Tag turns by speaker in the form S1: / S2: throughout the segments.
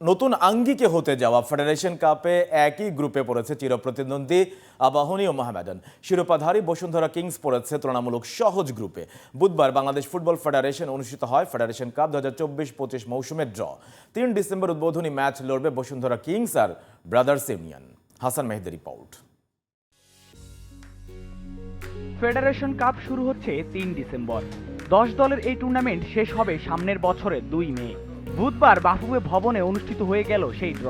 S1: নতুন আঙ্গিকে হতে যাওয়া ফেডারেশন কাপে একই গ্রুপে পড়েছে চিরপ্রতিদ্বন্দ্বী আবাহনী ও মোহামেডান। শিরোপাধারী বসুন্ধরা কিংস পড়েছে তুলনামূলক সহজ গ্রুপে বুধবার বাংলাদেশ ফুটবল ফেডারেশন অনুষ্ঠিত হয় ফেডারেশন কাপ দু হাজার চব্বিশ পঁচিশ মৌসুমের ড্র। তিন ডিসেম্বর উদ্বোধনী ম্যাচ লড়বে বসুন্ধরা কিংস আর ব্রাদার্স ইউনিয়ন হাসান মেহেদের রিপোর্ট।
S2: ফেডারেশন কাপ শুরু হচ্ছে তিন ডিসেম্বর। দশ দলের এই টুর্নামেন্ট শেষ হবে সামনের বছরের দুই মে। বুধবার বাফুবে ভবনে অনুষ্ঠিত হয়ে গেল সেই ড্র।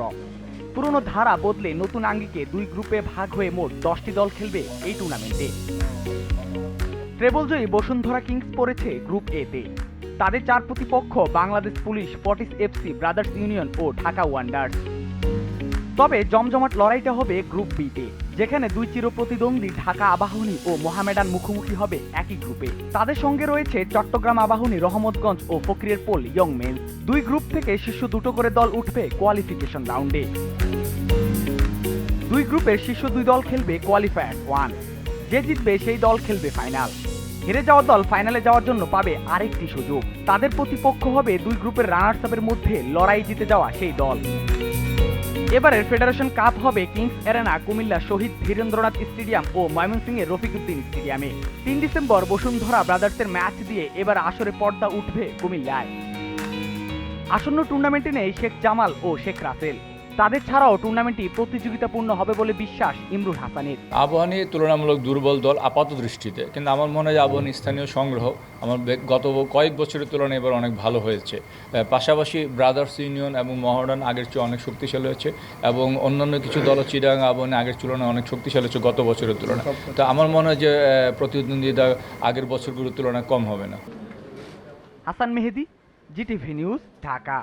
S2: পুরনো ধারা বদলে নতুন আঙ্গিকে দুই গ্রুপে ভাগ হয়ে মোট দশটি দল খেলবে এই টুর্নামেন্টে। ট্রেবলজয়ী বসুন্ধরা কিংস পড়েছে গ্রুপ এ তে তাদের চার প্রতিপক্ষ Bangladesh police Fortis FC, Brothers Union ও ঢাকা ওয়ান্ডার্স। তবে জমজমাট লড়াইটা হবে গ্রুপ বিতে। যেখানে দুই চিরপ্রতিদ্বন্দ্বী ঢাকা আবাহনী ও মোহামেডান মুখোমুখি হবে একই গ্রুপে। তাদের সঙ্গে রয়েছে চট্টগ্রাম আবাহনী রহমতগঞ্জ ও ফকিরের পোল ইয়ং মেন্স দুই গ্রুপ থেকে শীর্ষ দুটো করে দল উঠবে কোয়ালিফিকেশন রাউন্ডে দুই গ্রুপের শীর্ষ দুই দল খেলবে কোয়ালিফায়ার ওয়ান যে জিতবে সেই দল খেলবে ফাইনাল হেরে যাওয়া দল ফাইনালে যাওয়ার জন্য পাবে আরেকটি সুযোগ। তাদের প্রতিপক্ষ হবে দুই গ্রুপের রানার্স আপের মধ্যে লড়াই জিতে যাওয়া সেই দল। এবারের ফেডারেশন কাপ হবে Kings arena Cumilla, Shaheed Dhirendranath stadium ও ময়মনসিংহের রফিকুদ্দিন স্টেডিয়ামে। তিন ডিসেম্বর বসুন্ধরা ব্রাদার্সের ম্যাচ দিয়ে এবার আসরে পর্দা উঠবে কুমিল্লায়। আসন্ন টুর্নামেন্টে নেই শেখ জামাল ও শেখ রাসেল। তাদের ছাড়াও টুর্নামেন্টটি প্রতিযোগিতাপূর্ণ হবে বলে বিশ্বাস ইমরুল হাসানের।
S3: আবাহনী তুলনামূলক দুর্বল দল আপাত দৃষ্টিতে কিন্তু আমার মনে হয় আবাহনী স্থানীয় সংগ্রহ আমার গত কয়েক বছরের তুলনায় এবার অনেক ভালো হয়েছে। পাশাপাশি ব্রাদার্স ইউনিয়ন এবং মহারান আগের চেয়ে অনেক শক্তিশালী হয়েছে এবং অন্যান্য কিছু দল চিরাং আবাহনী আগের তুলনায় অনেক শক্তিশালী হচ্ছে গত বছরের তুলনায়। তো আমার মনে হয় যে প্রতিদ্বন্দ্বিতা আগের বছরগুলোর তুলনায় কম হবে না।
S2: Hasan Mehedi GTV news Dhaka.